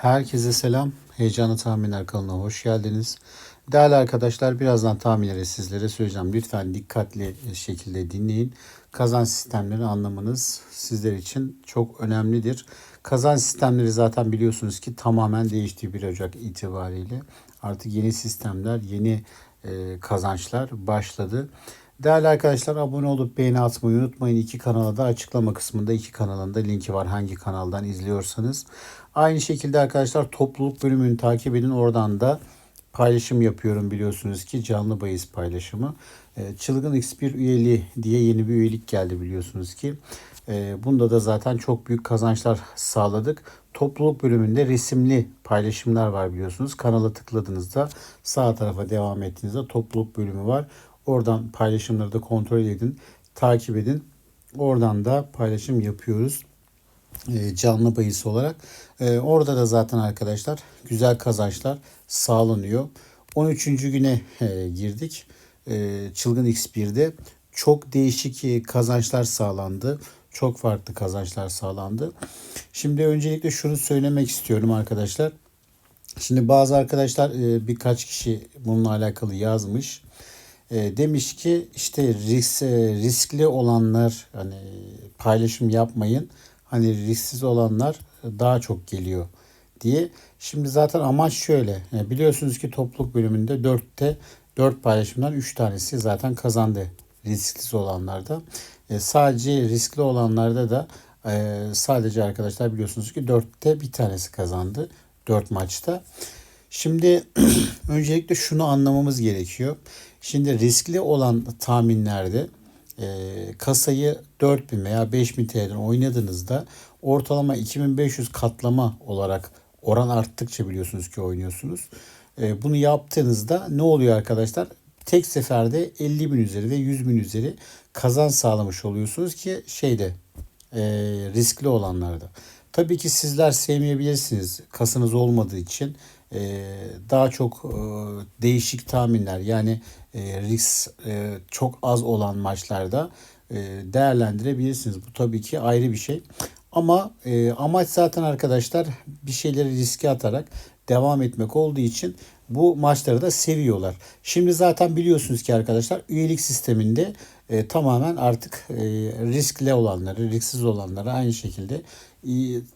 Herkese selam. Heyecanlı Tahminler kanalına hoş geldiniz. Değerli arkadaşlar birazdan tahminleri sizlere söyleyeceğim. Lütfen dikkatli şekilde dinleyin. Kazanç sistemlerini anlamanız sizler için çok önemlidir. Kazanç sistemleri zaten biliyorsunuz ki tamamen değişti 1 Ocak itibariyle. Artık yeni sistemler, yeni e, kazançlar başladı. Değerli arkadaşlar abone olup beğeni atmayı unutmayın. İki kanala da açıklama kısmında iki kanalın da linki var. Hangi kanaldan izliyorsanız. Aynı şekilde arkadaşlar topluluk bölümünü takip edin. Oradan da paylaşım yapıyorum biliyorsunuz ki canlı bahis paylaşımı. Ee, Çılgın X1 üyeliği diye yeni bir üyelik geldi biliyorsunuz ki. Ee, Bunda da zaten çok büyük kazançlar sağladık. Topluluk bölümünde resimli paylaşımlar var biliyorsunuz. Kanala tıkladığınızda sağ tarafa devam ettiğinizde topluluk bölümü var. Oradan paylaşımları da kontrol edin, takip edin. Oradan da paylaşım yapıyoruz e, canlı bahis olarak. E, Orada da zaten arkadaşlar güzel kazançlar sağlanıyor. 13. güne e, girdik. Çılgın X1'de çok değişik kazançlar sağlandı. Çok farklı kazançlar sağlandı. Şimdi öncelikle şunu söylemek istiyorum arkadaşlar. Şimdi bazı arkadaşlar birkaç kişi bununla alakalı yazmış. E, demiş ki işte risk, e, riskli olanlar hani paylaşım yapmayın. Hani risksiz olanlar daha çok geliyor diye. Şimdi zaten amaç şöyle. E, biliyorsunuz ki topluluk bölümünde 4'te 4 paylaşımdan 3 tanesi zaten kazandı risksiz olanlarda. E, sadece riskli olanlarda da e, sadece arkadaşlar biliyorsunuz ki 4'te bir tanesi kazandı 4 maçta. Şimdi öncelikle şunu anlamamız gerekiyor. Şimdi riskli olan tahminlerde e, kasayı 4000 veya 5000 TL'den oynadığınızda ortalama 2500 katlama olarak oran arttıkça biliyorsunuz ki oynuyorsunuz. E, bunu yaptığınızda ne oluyor arkadaşlar? Tek seferde 50 bin üzeri ve 100 bin üzeri kazan sağlamış oluyorsunuz ki şeyde e, riskli olanlarda. Tabii ki sizler sevmeyebilirsiniz kasanız olmadığı için e, daha çok e, değişik tahminler yani e, risk e, çok az olan maçlarda e, değerlendirebilirsiniz. Bu tabii ki ayrı bir şey. Ama e, amaç zaten arkadaşlar bir şeyleri riske atarak devam etmek olduğu için bu maçları da seviyorlar. Şimdi zaten biliyorsunuz ki arkadaşlar üyelik sisteminde e, tamamen artık e, riskli olanları, risksiz olanları aynı şekilde e,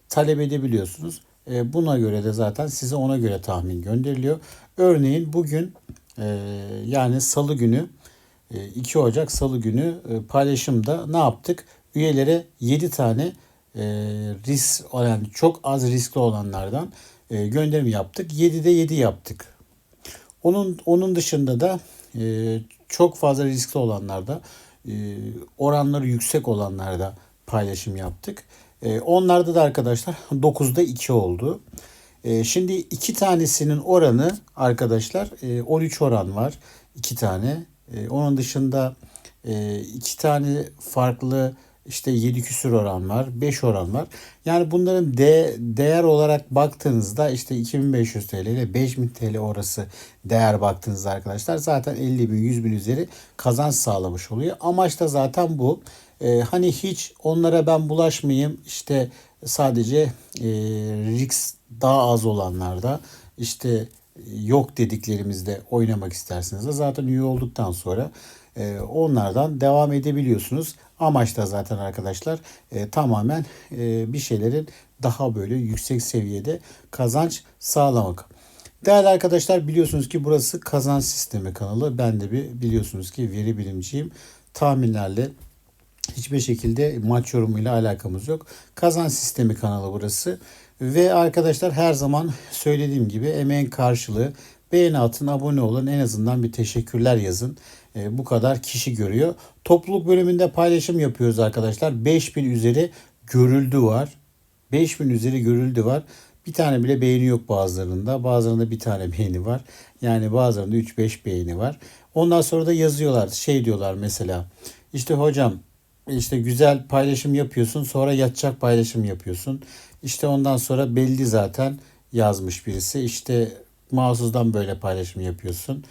talep edebiliyorsunuz. E, buna göre de zaten size ona göre tahmin gönderiliyor. Örneğin bugün e, yani salı günü e, 2 Ocak salı günü e, paylaşımda ne yaptık? Üyelere 7 tane e, risk yani çok az riskli olanlardan e, gönderim yaptık. 7'de 7 yaptık. Onun onun dışında da e, çok fazla riskli olanlarda e, oranları yüksek olanlarda paylaşım yaptık. E, onlarda da arkadaşlar 9'da 2 oldu. E, şimdi iki tanesinin oranı arkadaşlar e, 13 oran var. iki tane. E, onun dışında e, iki tane farklı işte 7 küsür oran var, 5 oran var. Yani bunların de, değer olarak baktığınızda işte 2500 TL ile 5000 TL orası değer baktığınızda arkadaşlar zaten 50 bin 100 bin üzeri kazanç sağlamış oluyor. Amaç da zaten bu. Ee, hani hiç onlara ben bulaşmayayım işte sadece e, risk daha az olanlarda işte yok dediklerimizde oynamak isterseniz de zaten üye olduktan sonra e, onlardan devam edebiliyorsunuz. Amaç da zaten arkadaşlar e, tamamen e, bir şeylerin daha böyle yüksek seviyede kazanç sağlamak. Değerli arkadaşlar biliyorsunuz ki burası kazanç sistemi kanalı. Ben de bir biliyorsunuz ki veri bilimciyim. Tahminlerle hiçbir şekilde maç yorumuyla alakamız yok. Kazanç sistemi kanalı burası. Ve arkadaşlar her zaman söylediğim gibi emeğin karşılığı beğeni atın, abone olun, en azından bir teşekkürler yazın. E, bu kadar kişi görüyor. Topluluk bölümünde paylaşım yapıyoruz arkadaşlar. 5000 üzeri görüldü var. 5000 üzeri görüldü var. Bir tane bile beğeni yok bazılarında. Bazılarında bir tane beğeni var. Yani bazılarında 3-5 beğeni var. Ondan sonra da yazıyorlar. Şey diyorlar mesela. İşte hocam işte güzel paylaşım yapıyorsun sonra yatacak paylaşım yapıyorsun. İşte ondan sonra belli zaten yazmış birisi. İşte mağazuzdan böyle paylaşım yapıyorsun.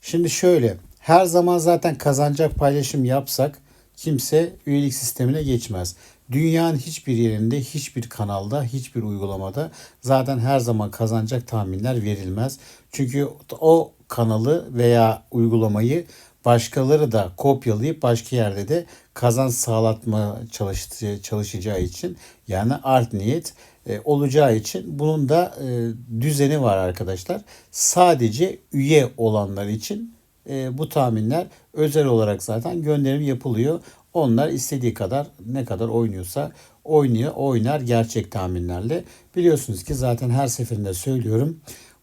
Şimdi şöyle her zaman zaten kazanacak paylaşım yapsak kimse üyelik sistemine geçmez. Dünyanın hiçbir yerinde, hiçbir kanalda, hiçbir uygulamada zaten her zaman kazanacak tahminler verilmez. Çünkü o kanalı veya uygulamayı başkaları da kopyalayıp başka yerde de kazanç sağlatma çalışacağı için yani art niyet e, olacağı için bunun da e, düzeni var arkadaşlar. Sadece üye olanlar için e, bu tahminler özel olarak zaten gönderim yapılıyor. Onlar istediği kadar ne kadar oynuyorsa oynuyor, oynar gerçek tahminlerle. Biliyorsunuz ki zaten her seferinde söylüyorum.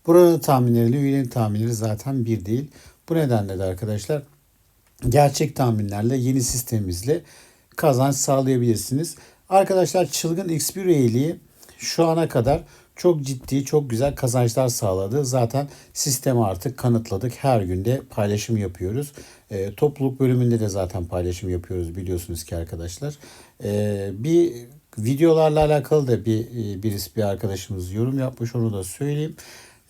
Buranın tahminleriyle üyelerin tahminleri zaten bir değil. Bu nedenle de arkadaşlar gerçek tahminlerle yeni sistemimizle kazanç sağlayabilirsiniz. Arkadaşlar çılgın X1 üyeliği şu ana kadar çok ciddi, çok güzel kazançlar sağladı. Zaten sistemi artık kanıtladık. Her günde paylaşım yapıyoruz. E, topluluk bölümünde de zaten paylaşım yapıyoruz biliyorsunuz ki arkadaşlar. E, bir videolarla alakalı da bir birisi bir arkadaşımız yorum yapmış onu da söyleyeyim.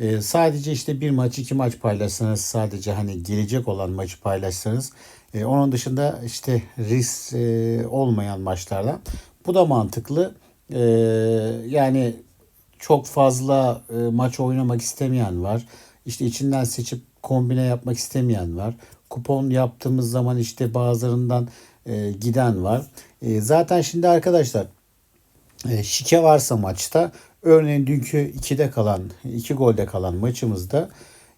E, sadece işte bir maç iki maç paylaşsanız sadece hani gelecek olan maçı paylaşsanız e, onun dışında işte risk e, olmayan maçlardan bu da mantıklı. E, yani çok fazla e, maç oynamak istemeyen var. İşte içinden seçip kombine yapmak istemeyen var. Kupon yaptığımız zaman işte bazılarından e, giden var. E, zaten şimdi arkadaşlar e, şike varsa maçta örneğin dünkü 2'de kalan 2 golde kalan maçımızda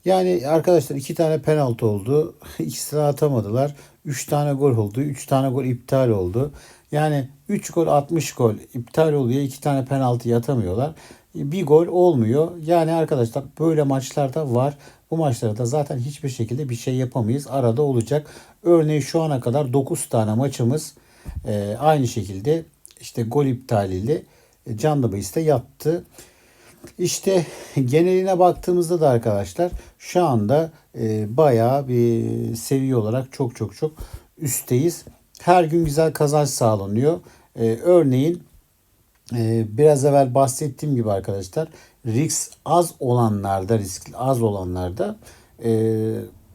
yani arkadaşlar iki tane penaltı oldu. İkisini atamadılar. 3 tane gol oldu. 3 tane gol iptal oldu. Yani 3 gol 60 gol iptal oluyor. 2 tane penaltı atamıyorlar bir gol olmuyor. Yani arkadaşlar böyle maçlarda var. Bu maçlarda zaten hiçbir şekilde bir şey yapamayız. Arada olacak. Örneğin şu ana kadar 9 tane maçımız e, aynı şekilde işte gol iptaliyle canlı bahiste yattı. İşte geneline baktığımızda da arkadaşlar şu anda e, bayağı bir seviye olarak çok çok çok üstteyiz. Her gün güzel kazanç sağlanıyor. E, örneğin ee, biraz evvel bahsettiğim gibi arkadaşlar risk az olanlarda risk az olanlarda e,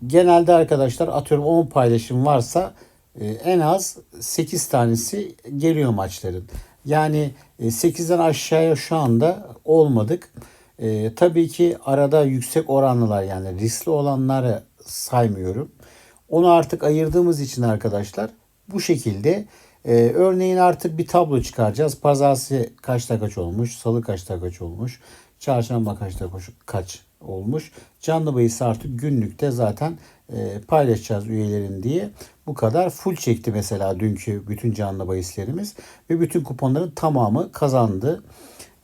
genelde arkadaşlar atıyorum 10 paylaşım varsa e, en az 8 tanesi geliyor maçların. Yani e, 8'den aşağıya şu anda olmadık. E, tabii ki arada yüksek oranlılar yani riskli olanları saymıyorum. Onu artık ayırdığımız için arkadaşlar bu şekilde ee, örneğin artık bir tablo çıkaracağız. Pazartesi kaçta kaç olmuş, salı kaçta kaç olmuş, çarşamba kaçta kaç olmuş. Canlı bahis artık günlükte zaten e, paylaşacağız üyelerin diye. Bu kadar full çekti mesela dünkü bütün canlı bahislerimiz ve bütün kuponların tamamı kazandı.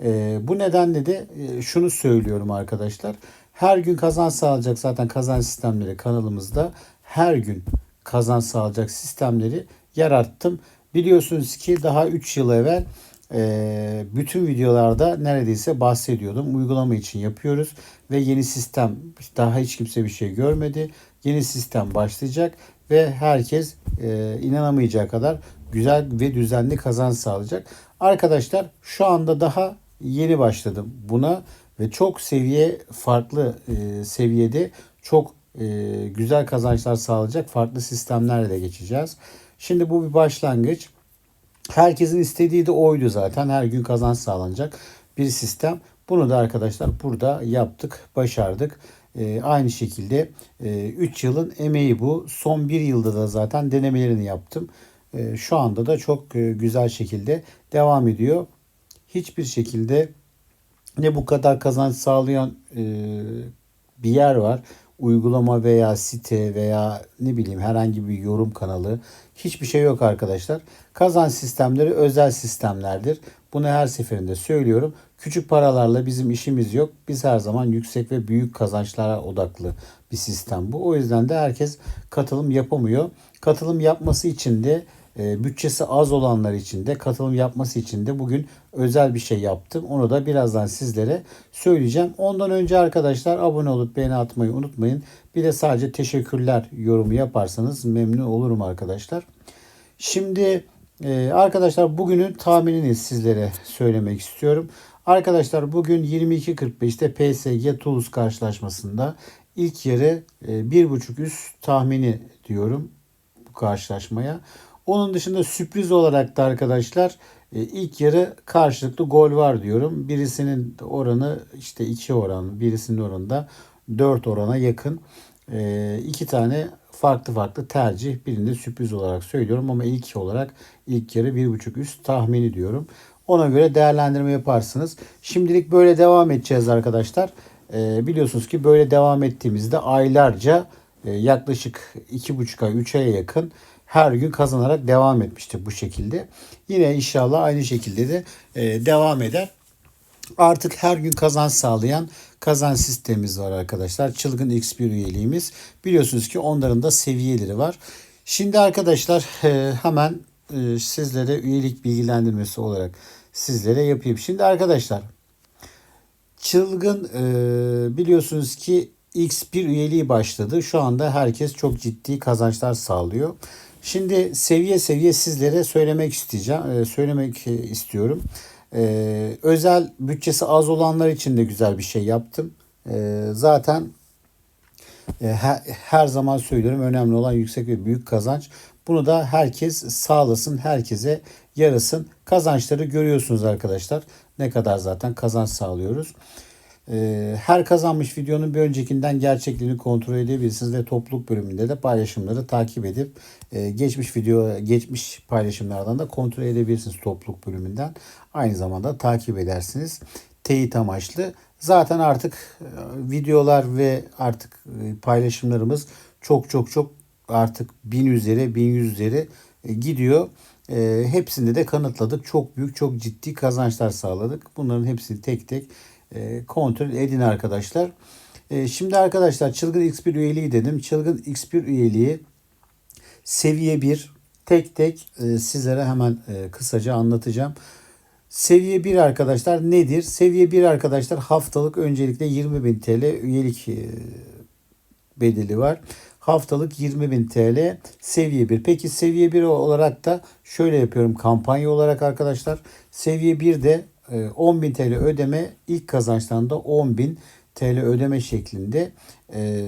E, bu nedenle de e, şunu söylüyorum arkadaşlar. Her gün kazanç sağlayacak zaten kazanç sistemleri kanalımızda her gün kazanç sağlayacak sistemleri yarattım. Biliyorsunuz ki daha 3 yıl evvel e, bütün videolarda neredeyse bahsediyordum. Uygulama için yapıyoruz ve yeni sistem daha hiç kimse bir şey görmedi. Yeni sistem başlayacak ve herkes e, inanamayacağı kadar güzel ve düzenli kazanç sağlayacak. Arkadaşlar şu anda daha yeni başladım buna ve çok seviye farklı e, seviyede çok e, güzel kazançlar sağlayacak farklı sistemlerle de geçeceğiz. Şimdi bu bir başlangıç. Herkesin istediği de oydu zaten. Her gün kazanç sağlanacak bir sistem. Bunu da arkadaşlar burada yaptık, başardık. Ee, aynı şekilde 3 e, yılın emeği bu. Son 1 yılda da zaten denemelerini yaptım. E, şu anda da çok e, güzel şekilde devam ediyor. Hiçbir şekilde ne bu kadar kazanç sağlayan e, bir yer var uygulama veya site veya ne bileyim herhangi bir yorum kanalı hiçbir şey yok arkadaşlar. Kazanç sistemleri özel sistemlerdir. Bunu her seferinde söylüyorum. Küçük paralarla bizim işimiz yok. Biz her zaman yüksek ve büyük kazançlara odaklı bir sistem bu. O yüzden de herkes katılım yapamıyor. Katılım yapması için de bütçesi az olanlar için de katılım yapması için de bugün özel bir şey yaptım. Onu da birazdan sizlere söyleyeceğim. Ondan önce arkadaşlar abone olup beğeni atmayı unutmayın. Bir de sadece teşekkürler yorumu yaparsanız memnun olurum arkadaşlar. Şimdi e, arkadaşlar bugünün tahminini sizlere söylemek istiyorum. Arkadaşlar bugün 22.45'te PSG Toulouse karşılaşmasında ilk yarı e, 1.5 üst tahmini diyorum bu karşılaşmaya. Onun dışında sürpriz olarak da arkadaşlar e, ilk yarı karşılıklı gol var diyorum. Birisinin oranı işte 2 oran, birisinin oranında 4 orana yakın. E, iki tane farklı farklı tercih. Birinde sürpriz olarak söylüyorum ama ilk olarak ilk yarı 1.5 üst tahmini diyorum. Ona göre değerlendirme yaparsınız. Şimdilik böyle devam edeceğiz arkadaşlar. E, biliyorsunuz ki böyle devam ettiğimizde aylarca e, yaklaşık 2,5 ay 3 aya yakın her gün kazanarak devam etmiştik bu şekilde. Yine inşallah aynı şekilde de e, devam eder. Artık her gün kazanç sağlayan kazanç sistemimiz var arkadaşlar. Çılgın X1 üyeliğimiz. Biliyorsunuz ki onların da seviyeleri var. Şimdi arkadaşlar e, hemen e, sizlere üyelik bilgilendirmesi olarak sizlere yapayım. Şimdi arkadaşlar Çılgın e, biliyorsunuz ki X1 üyeliği başladı. Şu anda herkes çok ciddi kazançlar sağlıyor. Şimdi seviye seviye sizlere söylemek isteyeceğim, e, söylemek e, istiyorum. E, özel bütçesi az olanlar için de güzel bir şey yaptım. E, zaten e, her, her zaman söylüyorum önemli olan yüksek ve büyük kazanç. Bunu da herkes sağlasın, herkese yarasın. Kazançları görüyorsunuz arkadaşlar. Ne kadar zaten kazanç sağlıyoruz. Ee, her kazanmış videonun bir öncekinden gerçekliğini kontrol edebilirsiniz ve topluluk bölümünde de paylaşımları takip edip e, geçmiş video geçmiş paylaşımlardan da kontrol edebilirsiniz topluluk bölümünden. Aynı zamanda takip edersiniz. Teyit amaçlı. Zaten artık e, videolar ve artık e, paylaşımlarımız çok çok çok artık bin üzeri, bin yüz üzeri gidiyor. hepsinde de kanıtladık. Çok büyük, çok ciddi kazançlar sağladık. Bunların hepsini tek tek e, kontrol edin arkadaşlar. E, şimdi arkadaşlar Çılgın X1 üyeliği dedim. Çılgın X1 üyeliği seviye 1 tek tek e, sizlere hemen kısaca anlatacağım. Seviye 1 arkadaşlar nedir? Seviye 1 arkadaşlar haftalık öncelikle 20.000 TL üyelik bedeli var. Haftalık 20.000 TL seviye 1. Peki seviye 1 olarak da şöyle yapıyorum kampanya olarak arkadaşlar. Seviye 1'de 10.000 ee, TL ödeme ilk kazançtan da 10.000 TL ödeme şeklinde e,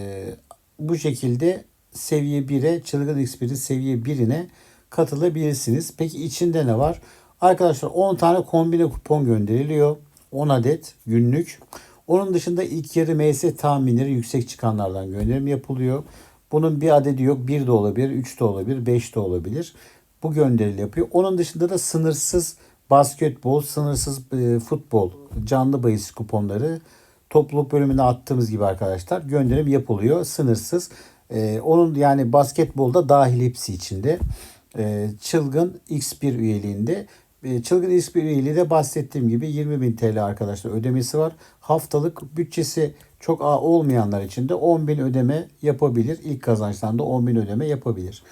bu şekilde seviye 1'e Çılgın X1'in seviye 1'ine katılabilirsiniz. Peki içinde ne var? Arkadaşlar 10 tane kombine kupon gönderiliyor. 10 adet günlük. Onun dışında ilk yarı MS tahminleri yüksek çıkanlardan gönderim yapılıyor. Bunun bir adedi yok. 1 de olabilir, 3 de olabilir, 5 de olabilir. Bu gönderili yapıyor. Onun dışında da sınırsız basketbol, sınırsız e, futbol, canlı bahis kuponları topluluk bölümüne attığımız gibi arkadaşlar gönderim yapılıyor. Sınırsız. E, onun yani basketbolda dahil hepsi içinde. E, çılgın X1 üyeliğinde. E, çılgın X1 üyeliği de bahsettiğim gibi 20.000 TL arkadaşlar ödemesi var. Haftalık bütçesi çok olmayanlar için de 10.000 ödeme yapabilir. İlk kazançtan da 10.000 ödeme yapabilir.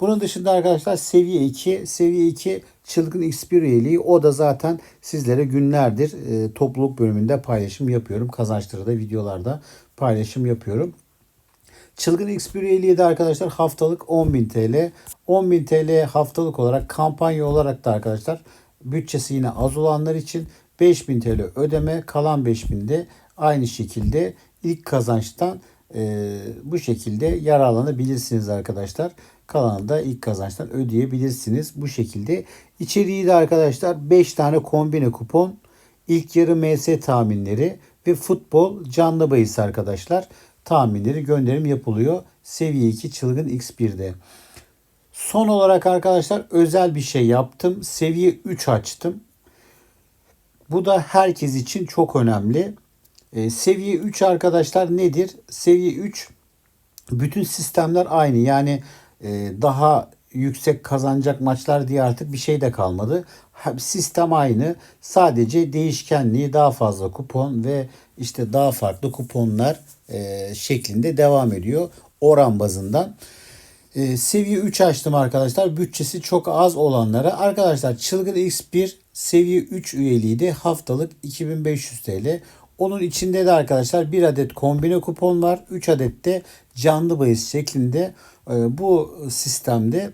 Bunun dışında arkadaşlar seviye 2, seviye 2 çılgın X1 üyeliği o da zaten sizlere günlerdir e, topluluk bölümünde paylaşım yapıyorum. Kazançları da videolarda paylaşım yapıyorum. Çılgın X1 üyeliği de arkadaşlar haftalık 10.000 TL. 10.000 TL haftalık olarak kampanya olarak da arkadaşlar bütçesi yine az olanlar için 5000 TL ödeme kalan 5000 de aynı şekilde ilk kazançtan e, bu şekilde yararlanabilirsiniz arkadaşlar. Kalanı da ilk kazançtan ödeyebilirsiniz. Bu şekilde. İçeriği de arkadaşlar 5 tane kombine kupon, ilk yarı MS tahminleri ve futbol canlı bahis arkadaşlar. Tahminleri gönderim yapılıyor. Seviye 2 çılgın X1'de. Son olarak arkadaşlar özel bir şey yaptım. Seviye 3 açtım. Bu da herkes için çok önemli. E, seviye 3 arkadaşlar nedir? Seviye 3 bütün sistemler aynı. Yani e, daha yüksek kazanacak maçlar diye artık bir şey de kalmadı. Sistem aynı. Sadece değişkenliği daha fazla kupon ve işte daha farklı kuponlar e, şeklinde devam ediyor. Oran bazından. E, seviye 3 açtım arkadaşlar. Bütçesi çok az olanlara. Arkadaşlar Çılgın X1 seviye 3 üyeliği de haftalık 2500 TL. Onun içinde de arkadaşlar bir adet kombine kupon var. 3 adet de canlı bahis şeklinde e, bu sistemde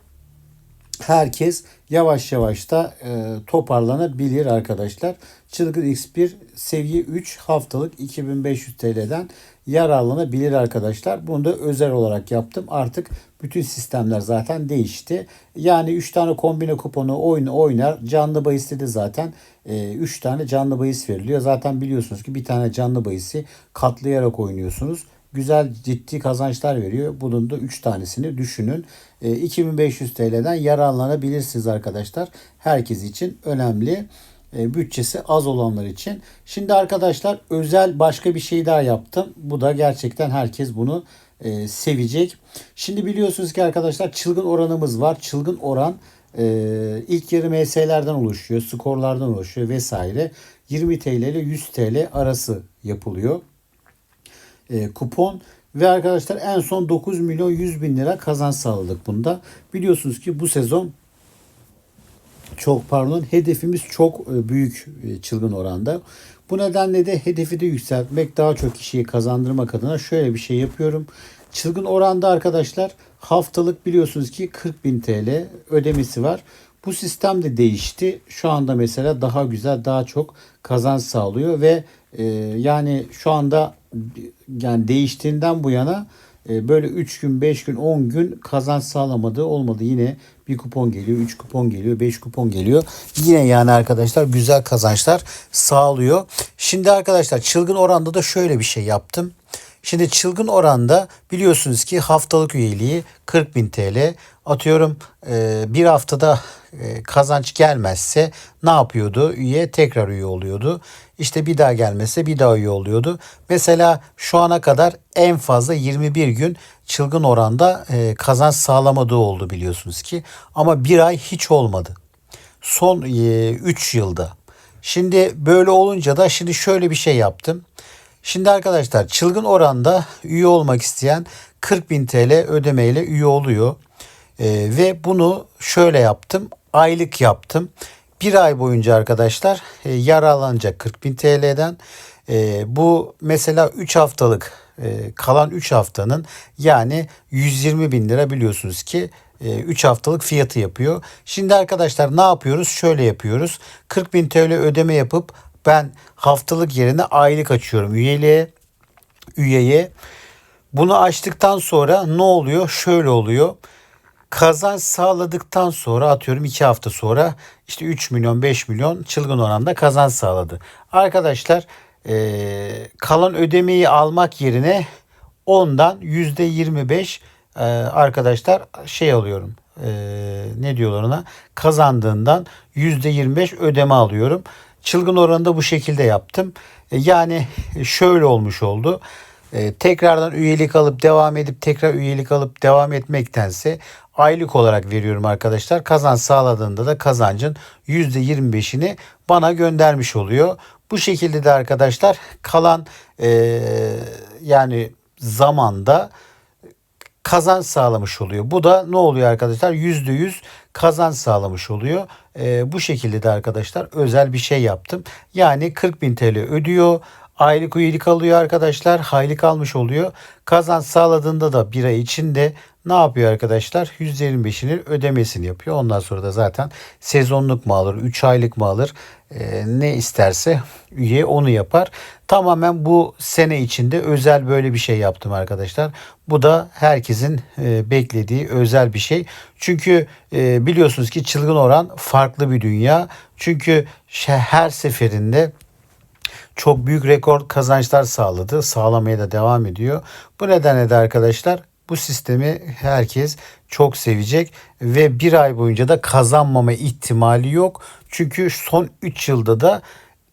herkes yavaş yavaş da e, toparlanabilir arkadaşlar. Çılgın X1 seviye 3 haftalık 2500 TL'den yararlanabilir arkadaşlar. Bunu da özel olarak yaptım. Artık bütün sistemler zaten değişti. Yani 3 tane kombine kuponu oyun oynar. Canlı bahiste de zaten 3 tane canlı bahis veriliyor. Zaten biliyorsunuz ki bir tane canlı bahisi katlayarak oynuyorsunuz güzel ciddi kazançlar veriyor. Bunun da 3 tanesini düşünün. 2500 TL'den yararlanabilirsiniz arkadaşlar. Herkes için önemli. E, bütçesi az olanlar için. Şimdi arkadaşlar özel başka bir şey daha yaptım. Bu da gerçekten herkes bunu e, sevecek. Şimdi biliyorsunuz ki arkadaşlar çılgın oranımız var. Çılgın oran e, ilk yarı MS'lerden oluşuyor, skorlardan oluşuyor vesaire. 20 TL ile 100 TL arası yapılıyor. Kupon ve arkadaşlar en son 9 milyon 100 bin lira kazanç sağladık bunda. Biliyorsunuz ki bu sezon çok pardon hedefimiz çok e, büyük e, çılgın oranda. Bu nedenle de hedefi de yükseltmek daha çok kişiyi kazandırmak adına şöyle bir şey yapıyorum. Çılgın oranda arkadaşlar haftalık biliyorsunuz ki 40 bin TL ödemesi var. Bu sistem de değişti. Şu anda mesela daha güzel, daha çok kazanç sağlıyor ve e, yani şu anda yani değiştiğinden bu yana böyle 3 gün, 5 gün, 10 gün kazanç sağlamadığı olmadı. Yine bir kupon geliyor, 3 kupon geliyor, 5 kupon geliyor. Yine yani arkadaşlar güzel kazançlar sağlıyor. Şimdi arkadaşlar çılgın oranda da şöyle bir şey yaptım. Şimdi çılgın oranda biliyorsunuz ki haftalık üyeliği 40 bin TL. Atıyorum e, bir haftada e, kazanç gelmezse ne yapıyordu? Üye tekrar üye oluyordu. İşte bir daha gelmezse bir daha üye oluyordu. Mesela şu ana kadar en fazla 21 gün çılgın oranda e, kazanç sağlamadığı oldu biliyorsunuz ki. Ama bir ay hiç olmadı. Son 3 yılda. Şimdi böyle olunca da şimdi şöyle bir şey yaptım. Şimdi arkadaşlar çılgın oranda üye olmak isteyen 40 bin TL ödemeyle üye oluyor. Ee, ve bunu şöyle yaptım. Aylık yaptım. Bir ay boyunca arkadaşlar e, yararlanacak 40 bin TL'den. E, bu mesela 3 haftalık e, kalan 3 haftanın yani 120 bin lira biliyorsunuz ki 3 haftalık fiyatı yapıyor. Şimdi arkadaşlar ne yapıyoruz? Şöyle yapıyoruz. 40 bin TL ödeme yapıp ben haftalık yerine aylık açıyorum üyeliğe. Üyeye. Bunu açtıktan sonra ne oluyor? Şöyle oluyor. Kazanç sağladıktan sonra atıyorum 2 hafta sonra işte 3 milyon 5 milyon çılgın oranda kazanç sağladı. Arkadaşlar ee, kalan ödemeyi almak yerine ondan %25 e, arkadaşlar şey alıyorum. E, ne diyorlar ona? Kazandığından %25 ödeme alıyorum. Çılgın oranında bu şekilde yaptım. E, yani şöyle olmuş oldu. E, tekrardan üyelik alıp devam edip tekrar üyelik alıp devam etmektense aylık olarak veriyorum arkadaşlar. Kazanç sağladığında da kazancın %25'ini bana göndermiş oluyor. Bu şekilde de arkadaşlar kalan e, yani zamanda kazanç sağlamış oluyor. Bu da ne oluyor arkadaşlar? %100 kazanç sağlamış oluyor. E, bu şekilde de arkadaşlar özel bir şey yaptım. Yani 40 bin TL ödüyor. Aylık üyelik alıyor arkadaşlar. Haylık almış oluyor. Kazanç sağladığında da bir ay içinde ne yapıyor arkadaşlar? %25'inin ödemesini yapıyor. Ondan sonra da zaten sezonluk mu alır, 3 aylık mı alır e, ne isterse üye onu yapar. Tamamen bu sene içinde özel böyle bir şey yaptım arkadaşlar. Bu da herkesin e, beklediği özel bir şey. Çünkü e, biliyorsunuz ki çılgın oran farklı bir dünya. Çünkü her seferinde çok büyük rekor kazançlar sağladı. Sağlamaya da devam ediyor. Bu nedenle de arkadaşlar bu sistemi herkes çok sevecek ve bir ay boyunca da kazanmama ihtimali yok. Çünkü son 3 yılda da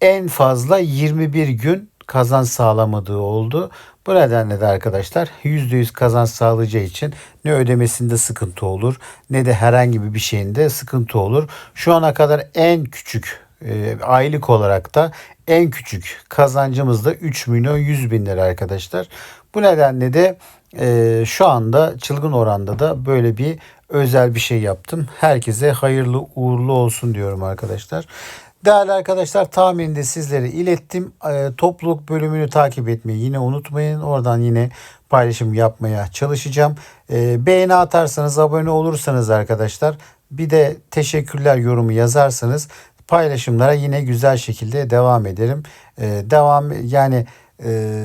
en fazla 21 gün kazanç sağlamadığı oldu. Bu nedenle de arkadaşlar %100 kazanç sağlayacağı için ne ödemesinde sıkıntı olur ne de herhangi bir şeyinde sıkıntı olur. Şu ana kadar en küçük e, aylık olarak da en küçük kazancımız da 3 milyon 100 bin lira arkadaşlar. Bu nedenle de e, şu anda çılgın oranda da böyle bir özel bir şey yaptım. Herkese hayırlı uğurlu olsun diyorum arkadaşlar. Değerli arkadaşlar tahmininde sizlere ilettim. E, topluluk bölümünü takip etmeyi yine unutmayın. Oradan yine paylaşım yapmaya çalışacağım. E, beğeni atarsanız, abone olursanız arkadaşlar bir de teşekkürler yorumu yazarsanız paylaşımlara yine güzel şekilde devam ederim. E, devam yani e,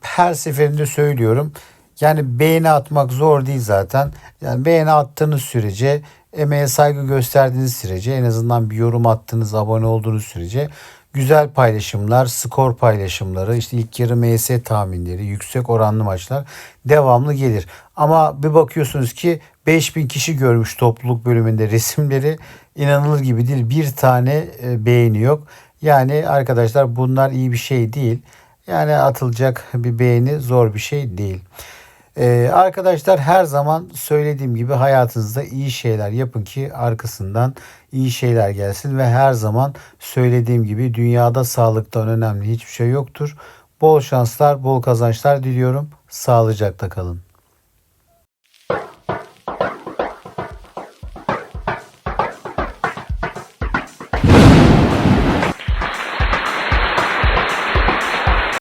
her seferinde söylüyorum. Yani beğeni atmak zor değil zaten. Yani beğeni attığınız sürece, emeğe saygı gösterdiğiniz sürece, en azından bir yorum attığınız, abone olduğunuz sürece güzel paylaşımlar, skor paylaşımları, işte ilk yarı MS tahminleri, yüksek oranlı maçlar devamlı gelir. Ama bir bakıyorsunuz ki 5000 kişi görmüş topluluk bölümünde resimleri inanılır gibi değil. Bir tane e, beğeni yok. Yani arkadaşlar bunlar iyi bir şey değil. Yani atılacak bir beğeni zor bir şey değil. Ee, arkadaşlar her zaman söylediğim gibi hayatınızda iyi şeyler yapın ki arkasından iyi şeyler gelsin ve her zaman söylediğim gibi dünyada sağlıktan önemli hiçbir şey yoktur. Bol şanslar, bol kazançlar diliyorum. Sağlıcakla kalın.